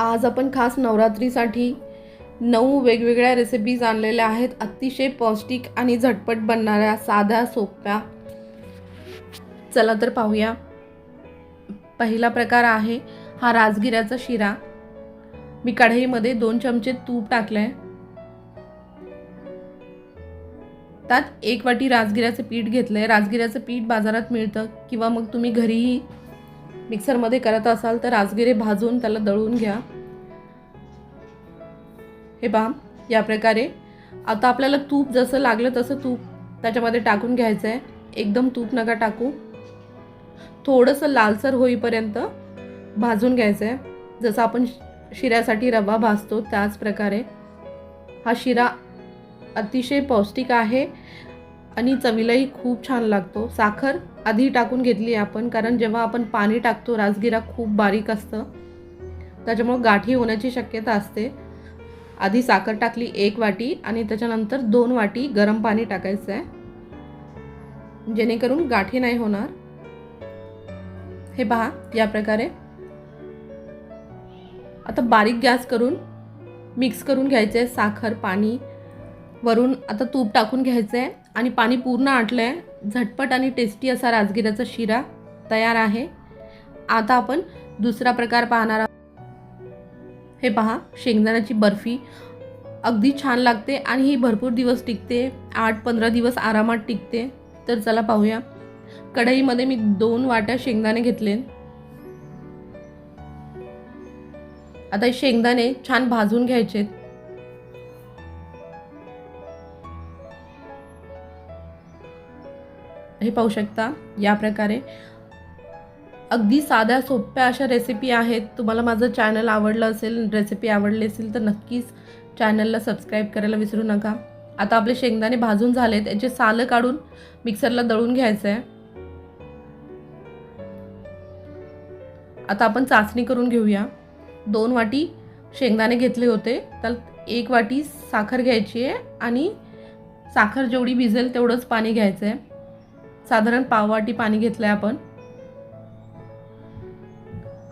आज आपण खास नवरात्रीसाठी नऊ वेगवेगळ्या रेसिपीज आणलेल्या आहेत. अतिशय पौष्टिक आणि झटपट बनणाऱ्या साध्या सोप्या. चला तर पाहूया. पहिला प्रकार आहे हा राजगिऱ्याचा शिरा. मी कढईमध्ये दोन चमचे तूप टाकलं आहे त्यात एक वाटी राजगिऱ्याचं पीठ घेतलं आहे राजगिऱ्याचं पीठ बाजारात मिळतं किंवा मग तुम्ही घरीही मिक्सरमध्ये करत असाल तर राजगिरे भाजून त्याला दळून घ्या. हे पहा या प्रकारे. आता आपल्याला तूप जसं लागलं तसं तूप त्याच्यामध्ये टाकून घ्यायचं आहे एकदम तूप नका टाकू. थोडंसं लालसर होईपर्यंत भाजून घ्यायचं आहे जसं आपण शिऱ्यासाठी रवा भाजतो त्याच प्रकारे. हा शिरा अतिशय पौष्टिक आहे. आणि चवीलाही खूप छान लागतो. साखर आधी टाकून घेतली आपण कारण जेव्हा आपण पाणी टाकतो राजगिरा खूप बारीक असतं. त्याच्यामुळं गाठी होण्याची शक्यता असते. आधी साखर टाकली एक वाटी आणि त्याच्यानंतर दोन वाटी गरम पाणी टाकायचं आहे. जेणेकरून गाठी नाही होणार. हे पहा या प्रकारे. आता बारीक गॅस करून मिक्स करून घ्यायचं आहे साखर पाणी. वरून आता तूप टाकून घ्यायचं आहे आणि पाणी पूर्ण आटलं आहे झटपट आणि टेस्टी असा राजगिऱ्याचा शिरा तयार आहे. आता आपण दुसरा प्रकार पाहणार हे पहा शेंगदाण्याची बर्फी. अगदी छान लागते आणि ही भरपूर दिवस टिकते. आठ पंधरा दिवस आरामात टिकते. तर चला पाहूया. कढईमध्ये मी दोन वाट्या शेंगदाणे घेतले. आता हे शेंगदाणे छान भाजून घ्यायचे हे पाहू शकता या प्रकारे. अगदी साध्या सोप्या अशा रेसिपी आहेत. तुम्हाला माझं चॅनल आवडलं असेल रेसिपी आवडली असेल तर नक्कीच चॅनलला सबस्क्राईब करायला विसरू नका. आता आपले शेंगदाणे भाजून झाले त्याचे सालं काढून मिक्सरला दळून घ्यायचं आहे आता आपण चाचणी करून घेऊया. दोन वाटी शेंगदाणे घेतले होते. तर एक वाटी साखर घ्यायची आहे आणि साखर जेवढी भिजेल तेवढंच पाणी घ्यायचं आहे साधारण पाववाटी पाणी घेतलं आहे आपण.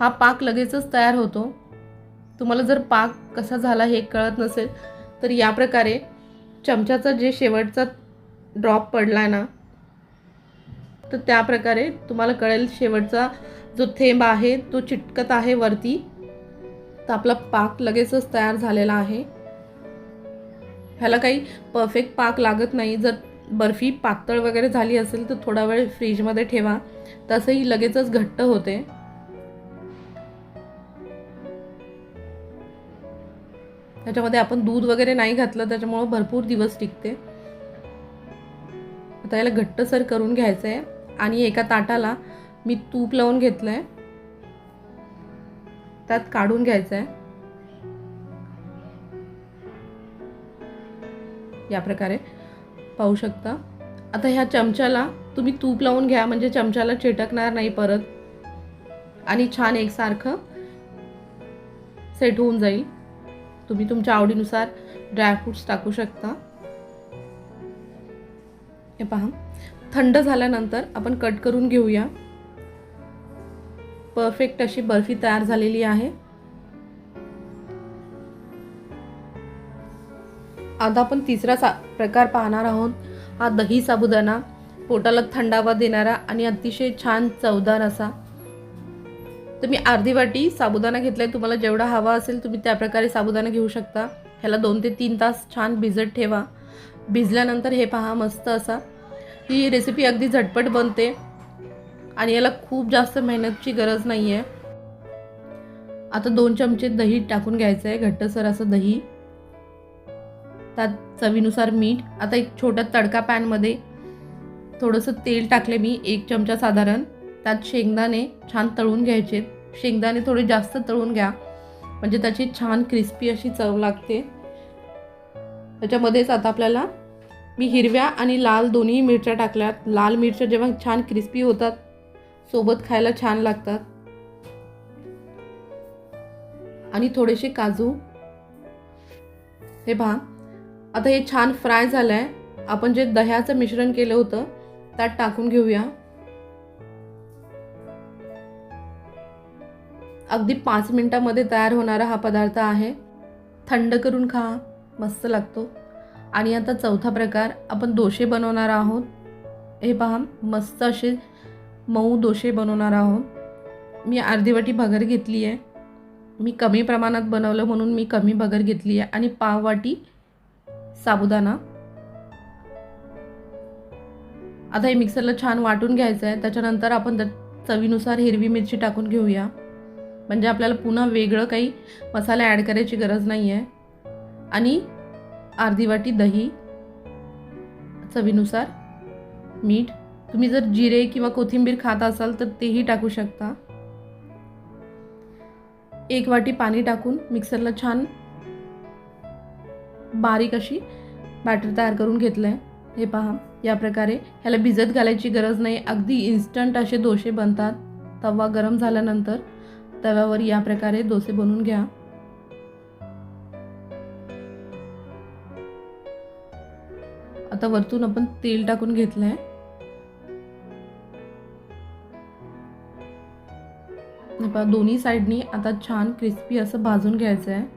हा पाक लगेचच तयार होतो. तुम्हाला जर पाक कसा झाला हे कळत नसेल तर या प्रकारे चमच्याचा जे शेवटचा ड्रॉप पडला आहे ना तर त्या प्रकारे तुम्हाला कळेल शेवटचा जो थेंब आहे तो चिटकत आहे वरती. तर आपला पाक लगेचच तयार झालेला आहे. ह्याला काही परफेक्ट पाक लागत नाही. जर बर्फी पातळ वगैरे झाली असेल तर थोडा वेळ फ्रीजमध्ये ठेवा. तसंही लगेचच घट्ट होते. त्याच्यामध्ये आपण दूध वगैरे नाही घातलं त्याच्यामुळं भरपूर दिवस टिकते. आता याला घट्टसर करून घ्यायचं आहे आणि एका ताटाला मी तूप लावून घेतलं आहे त्यात काढून घ्यायचं आहे या प्रकारे. पाहू शकता. आता ह्या चमच्याला तुम्ही तूप लावून घ्या म्हणजे चमच्याला चिटकणार नाही परत. आणि छान एकसारखं सेट होऊन जाईल. तुम्ही तुमच्या आवडीनुसार ड्रायफ्रूट्स टाकू शकता. हे पहा. थंड झाल्यानंतर आपण कट करून घेऊया. परफेक्ट अशी बर्फी तयार झालेली आहे. आता आपण तिसरा सा प्रकार पाहणार आहोत. हा दही साबुदाणा पोटाला थंडावा देणारा आणि अतिशय छान चवदार असा. तुम्ही अर्धी वाटी साबुदाणा घेतलाय तुम्हाला जेवढा हवा असेल तुम्ही त्या प्रकारे साबुदाणा घेऊ शकता. ह्याला दोन ते तीन तास छान भिजत ठेवा. भिजल्यानंतर हे पहा मस्त असा. ही रेसिपी अगदी झटपट बनते आणि याला खूप जास्त मेहनतची गरज नाही आहे आता दोन चमचे दही टाकून घ्यायचं आहे घट्टसर असं दही. त्यात चवीनुसार मीठ आता एक छोट्या तडका पॅनमध्ये थोडंसं तेल टाकले मी एक चमचा साधारण. त्यात शेंगदाणे छान तळून घ्यायचे. शेंगदाणे थोडे जास्त तळून घ्या म्हणजे त्याची छान क्रिस्पी अशी चव लागते. त्याच्यामध्येच आता आपल्याला मी हिरव्या आणि लाल दोन्ही मिरच्या टाकल्यात. लाल मिरच्या जेव्हा छान क्रिस्पी होतात सोबत खायला छान लागतात. आणि थोडेसे काजू. हे पहा आता हे छान फ्राय झालं आहे आपण जे दह्याचं मिश्रण केलं होतं त्यात टाकून घेऊया. अगदी पाच मिनटामध्ये तयार होणारा हा पदार्थ आहे. थंड करून खा मस्त लागतो. आणि आता चौथा प्रकार आपण दोशे बनवणार आहोत. हे पहा मस्त असे मऊ दोशे बनवणार आहोत. मी अर्धी वाटी भगर घेतली आहे मी कमी प्रमाणात बनवलं म्हणून मी कमी भगर घेतली आहे आणि पाव वाटी साबुदाणा. आता हे मिक्सरला छान वाटून घ्यायचं आहे त्याच्यानंतर आपण त्या चवीनुसार हिरवी मिरची टाकून घेऊया. म्हणजे आपल्याला पुन्हा वेगळं काही मसाला ॲड करायची गरज नाही आहे आणि अर्धी वाटी दही. चवीनुसार मीठ. तुम्ही जर जिरे किंवा कोथिंबीर खात असाल तर तेही टाकू शकता. एक वाटी पाणी टाकून मिक्सरला छान बारीक अशी बॅटर तयार करून घेतलं आहे हे पहा या प्रकारे ह्याला भिजत घालायची गरज नाही. अगदी इन्स्टंट असे डोसे बनतात. तवा गरम झाल्यानंतर तव्यावर या प्रकारे डोसे बनवून घ्या. आता वरतून आपण तेल टाकून घेतलंय. पहा दोन्ही साईडनी आता छान क्रिस्पी असं भाजून घ्यायचं आहे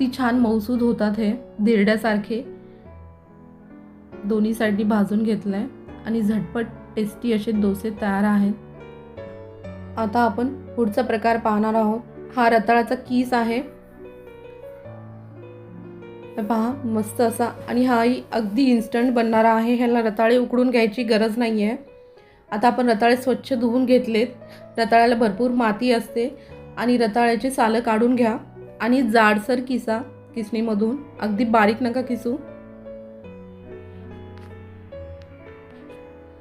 अगदी छान मौसूद होतात हे. दिरड्यासारखे. दोन्ही साईडनी भाजून घेतलंय. आणि झटपट टेस्टी असे डोसे तयार आहेत. आता आपण पुढचा प्रकार पाहणार आहोत. हा रताळाचा कीस आहे. पहा मस्त असा. आणि हाही अगदी इन्स्टंट बनणारा आहे. ह्याला रताळे उकडून घ्यायची गरज नाही आहे आता आपण रताळे स्वच्छ धुवून घेतलेत. रताळ्याला भरपूर माती असते. आणि रताळ्याची सालं काढून घ्या. आणि जाडसर किसा किसणीमधून अगदी बारीक नका किसू.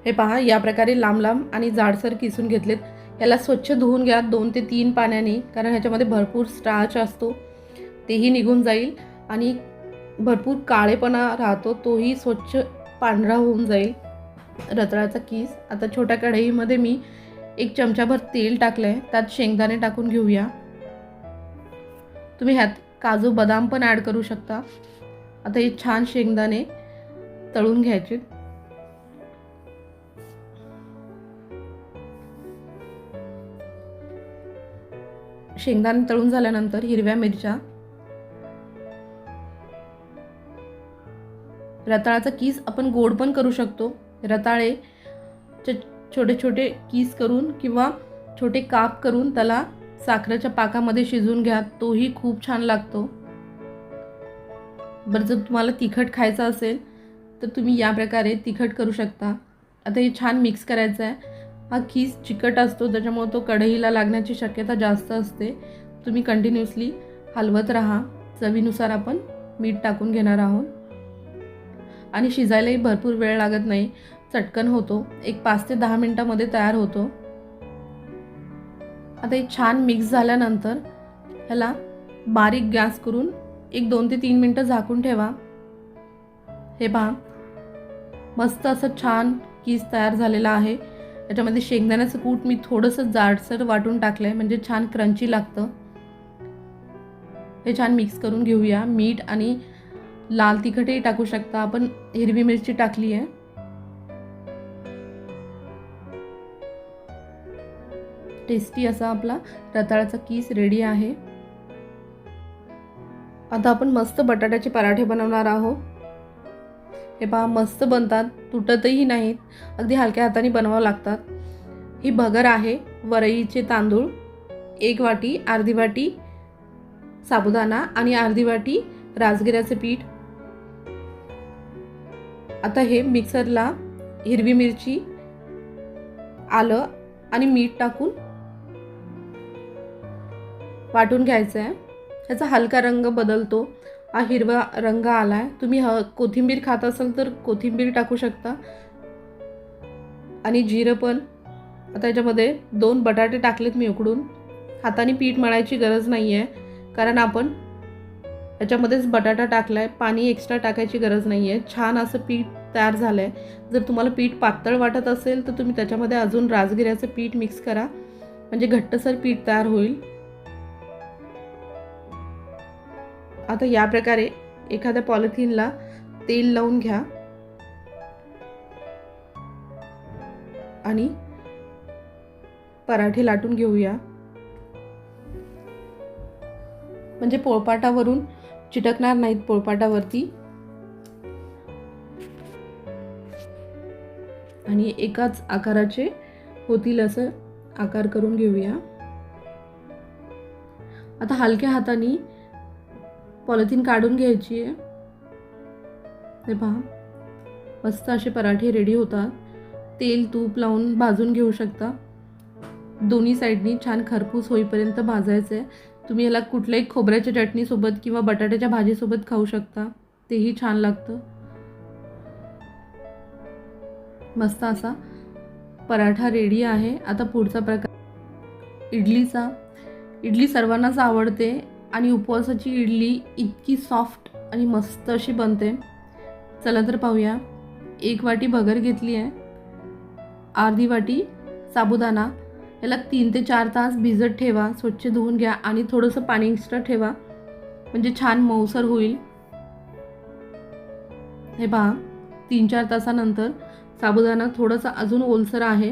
हे पहा या प्रकारे लांब लांब आणि जाडसर किसून घेतलेत. याला स्वच्छ धुवून घ्या दोन ते तीन पाण्याने कारण ह्याच्यामध्ये भरपूर स्टार्च असतो. तेही निघून जाईल आणि भरपूर काळेपणा राहतो तोही स्वच्छ पांढरा होऊन जाईल. रताळाचा कीस आता छोट्या कढईमध्ये मी एक चमचाभर तेल टाकलं आहे त्यात शेंगदाणे टाकून घेऊया. तुम्ही ह्यात काजू बदाम पण ॲड करू शकता. आता हे छान शेंगदाणे तळून घ्यायचे. शेंगदाणे तळून झाल्यानंतर हिरव्या मिरच्या. रताळाचा कीस आपण गोड पण करू शकतो. रताळे छोटे छोटे कीस करून किंवा छोटे काप करून त्याला साखरेच्या पाकामध्ये शिजवून घ्या तोही खूप छान लागतो. बरं जर तुम्हाला तिखट खायचं असेल तर तुम्ही या प्रकारे तिखट करू शकता. आता हे छान मिक्स करायचं आहे. हा खीस चिकट असतो त्याच्यामुळे तो कढईला लागण्याची शक्यता जास्त असते. तुम्ही कंटिन्युअसली हलवत राहा. चवीनुसार आपण मीठ टाकून घेणार आहोत. आणि शिजायलाही भरपूर वेळ लागत नाही. चटकन होतो. एक पाच ते दहा मिनटामध्ये तयार होतो. आता हे छान मिक्स झाल्यानंतर ह्याला बारीक गॅस करून एक दोन ते तीन मिनटं झाकून ठेवा. हे पहा मस्त असं छान कीस तयार झालेला आहे. याच्यामध्ये शेंगदाण्याचं कूट मी थोडंसं जाडसर वाटून टाकलं आहे म्हणजे छान क्रंची लागतं. हे छान मिक्स करून घेऊया. मीठ आणि लाल तिखटही टाकू शकता. आपण हिरवी मिरची टाकली आहे टेस्टी असा आपला रताळाचा कीस रेडी आहे. आता आपण मस्त बटाट्याचे पराठे बनवणार आहोत. हे पहा मस्त बनतात तुटतही नाहीत अगदी हलक्या हाताने बनवावं लागतात. ही भगर आहे वरईचे तांदूळ एक वाटी अर्धी वाटी साबुदाणा आणि अर्धी वाटी राजगिऱ्याचे पीठ. आता हे मिक्सरला हिरवी मिरची आलं आणि मीठ टाकून वाटून घ्यायचं आहे ह्याचा हलका रंग बदलतो. हा हिरवा रंग आला आहे तुम्ही ह कोथिंबीर खात असाल तर कोथिंबीर टाकू शकता. आणि जिरं पण. आता याच्यामध्ये दोन बटाटे टाकलेत मी उकडून. हाताने पीठ मळायची गरज नाही आहे कारण आपण याच्यामध्येच बटाटा टाकला आहे पाणी एक्स्ट्रा टाकायची गरज नाही आहे छान असं पीठ तयार झालं आहे जर तुम्हाला पीठ पातळ वाटत असेल तर तुम्ही त्याच्यामध्ये अजून राजगिऱ्याचं पीठ मिक्स करा. म्हणजे घट्टसर पीठ तयार होईल. आता या प्रकारे एखाद्या पॉलिथिनला तेल लावून घ्या. आणि पराठे लाटून घेऊया. म्हणजे पोळपाटावरून चिटकणार नाहीत पोळपाटावरती. आणि एकाच आकाराचे होतील असं आकार करून घेऊया. आता हलक्या हाताने पॉलिथिन काढून घ्यायची आहे. ते पहा. मस्त असे पराठे रेडी होतात. तेल तूप लावून भाजून घेऊ शकता. दोन्ही साईडनी छान खरपूस होईपर्यंत भाजायचं आहे. तुम्ही याला कुठल्याही खोबऱ्याच्या चटणीसोबत किंवा बटाट्याच्या भाजीसोबत खाऊ शकता. तेही छान लागतं. मस्त असा पराठा रेडी आहे. आता पुढचा प्रकार. इडलीचा. इडली सर्वांनाच आवडते. आणि उपवासाची इडली इतकी सॉफ्ट आणि मस्त अशी बनते. चला तर पाहूया. एक वाटी भगर घेतली आहे. अर्धी वाटी साबुदाणा. याला तीन ते चार तास भिजत ठेवा. स्वच्छ धुवून घ्या आणि थोडंसं पाणी एक्स्ट्रा ठेवा. म्हणजे छान मऊसर होईल. हे पहा. तीन चार तासानंतर साबुदाणा थोडंसं अजून ओलसर आहे.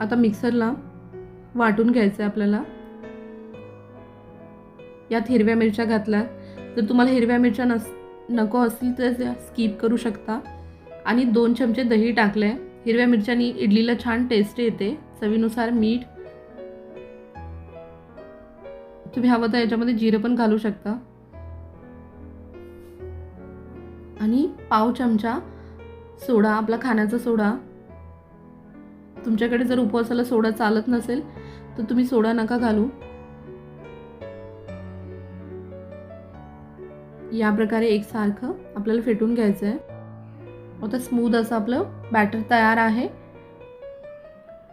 आता मिक्सरला वाटून घ्यायचं आहे आपल्याला. यात हिरव्या मिरच्या घातल्या. जर तुम्हाला हिरव्या मिरच्या नस नको असतील तर स्कीप स्किप करू शकता. आणि दोन चमचे दही टाकले हिरव्या मिरच्यानी इडलीला छान टेस्ट येते. चवीनुसार मीठ. तुम्ही हवं तर याच्यामध्ये जिरं पण घालू शकता. आणि पाव चमचा सोडा आपला खाण्याचा सोडा. तुमच्याकडे जर उपवासाला सोडा चालत नसेल तर तुम्ही सोडा नका घालू. या प्रकारे एकसारखं आपल्याला फेटून घ्यायचं आहे आता स्मूद असं आपलं बॅटर तयार आहे.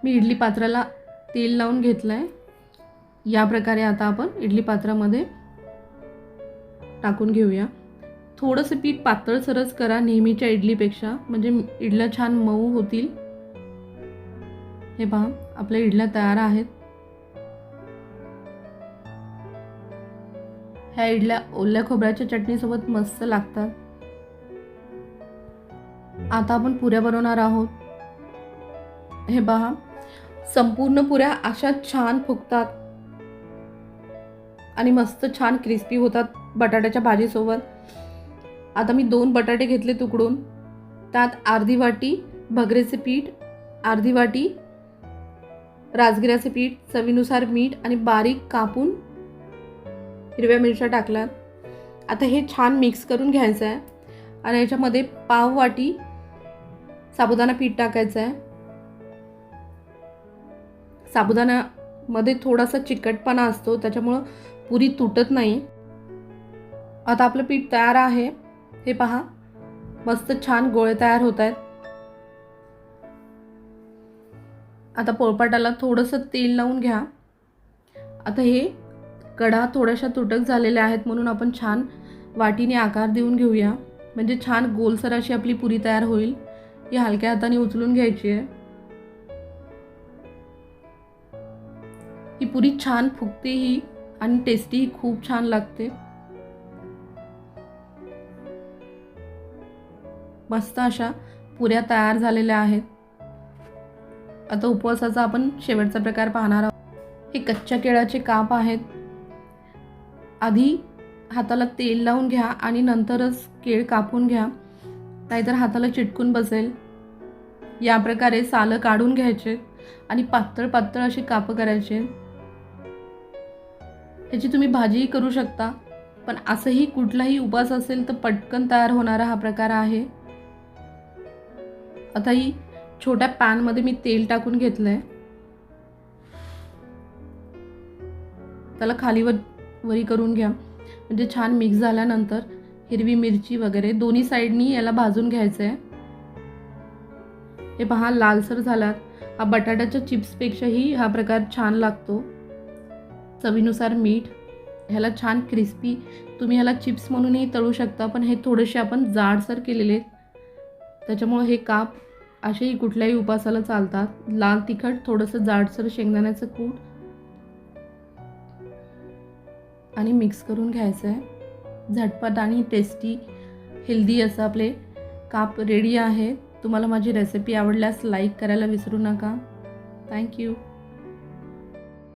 मी इडली पात्राला तेल लावून घेतलं आहे या प्रकारे आता आपण इडली पात्रामध्ये टाकून घेऊया. थोडंसं पीठ पातळसरच करा नेहमीच्या इडलीपेक्षा. म्हणजे इडल्या छान मऊ होतील. हे पहा आपल्या इडल्या तयार आहेत. ह्या इडल्या ओल्या खोबऱ्याच्या चटणीसोबत मस्त लागतात. आता आपण पुऱ्या बनवणार आहोत. हे पहा संपूर्ण पुऱ्या अशा छान फुगतात. आणि मस्त छान क्रिस्पी होतात बटाट्याच्या भाजीसोबत. आता मी दोन बटाटे घेतले तुकडून. त्यात अर्धी वाटी भगरेचे पीठ अर्धी वाटी राजगिऱ्याचे पीठ चवीनुसार मीठ आणि बारीक कापून हिरव्या मिरच्या टाकल्यात. आता हे छान मिक्स करून घ्यायचं आहे आणि याच्यामध्ये पाव वाटी साबुदाणा पीठ टाकायचं आहे साबुदाण्यामध्ये थोडासा चिकटपणा असतो त्याच्यामुळं पुरी तुटत नाही. आता आपलं पीठ तयार आहे. हे पहा मस्त छान गोळे तयार होत आहेत आता पोळपाटाला थोडंसं तेल लावून घ्या. आता हे कडा थोड्याशा तुटक झालेल्या आहेत म्हणून आपण छान वाटीने आकार देऊन घेऊया. म्हणजे छान गोलसर अशी आपली पुरी तयार होईल. ही हलक्या हाताने उचलून घ्यायची आहे. ही पुरी छान फुगते ही आणि टेस्टीही खूप छान लागते. मस्त अशा पुऱ्या तयार झालेल्या आहेत. आता उपवासाचा आपण शेवटचा प्रकार पाहणार आहोत. हे कच्च्या केळाचे काप आहेत. आधी हाताला तेल लावून घ्या आणि नंतरच केळ कापून घ्या. नाहीतर हाताला चिटकून बसेल. या प्रकारे सालं काढून घ्यायचे आणि पातळ पातळ अशी कापं करायचे. ह्याची तुम्ही भाजीही करू शकता पण असंही कुठलाही उपास असेल तर पटकन तयार होणारा हा प्रकार आहे. आता ही छोट्या पॅनमध्ये मी तेल टाकून घेतलं आहे त्याला खालीवर वरी करून घ्या. म्हणजे छान मिक्स झाल्यानंतर हिरवी मिरची वगैरे दोन्ही साईडनी याला भाजून घ्यायचं आहे हे पहा लालसर झालात. हा बटाट्याच्या चिप्सपेक्षाही हा प्रकार छान लागतो. चवीनुसार मीठ ह्याला छान क्रिस्पी तुम्ही ह्याला चिप्स म्हणूनही तळू शकता पण हे थोडेसे आपण जाडसर केलेले त्याच्यामुळे हे काप असेही कुठल्याही उपासाला चालतात. लाल तिखट थोडंसं जाडसर शेंगदाण्याचं कूट आणि मिक्स करून घ्यायचं आहे. झटपट आणि टेस्टी हेल्दी असं आपले काप रेडी आहे. तुम्हाला माझी रेसिपी आवडल्यास लाईक करायला विसरू नका. थँक्यू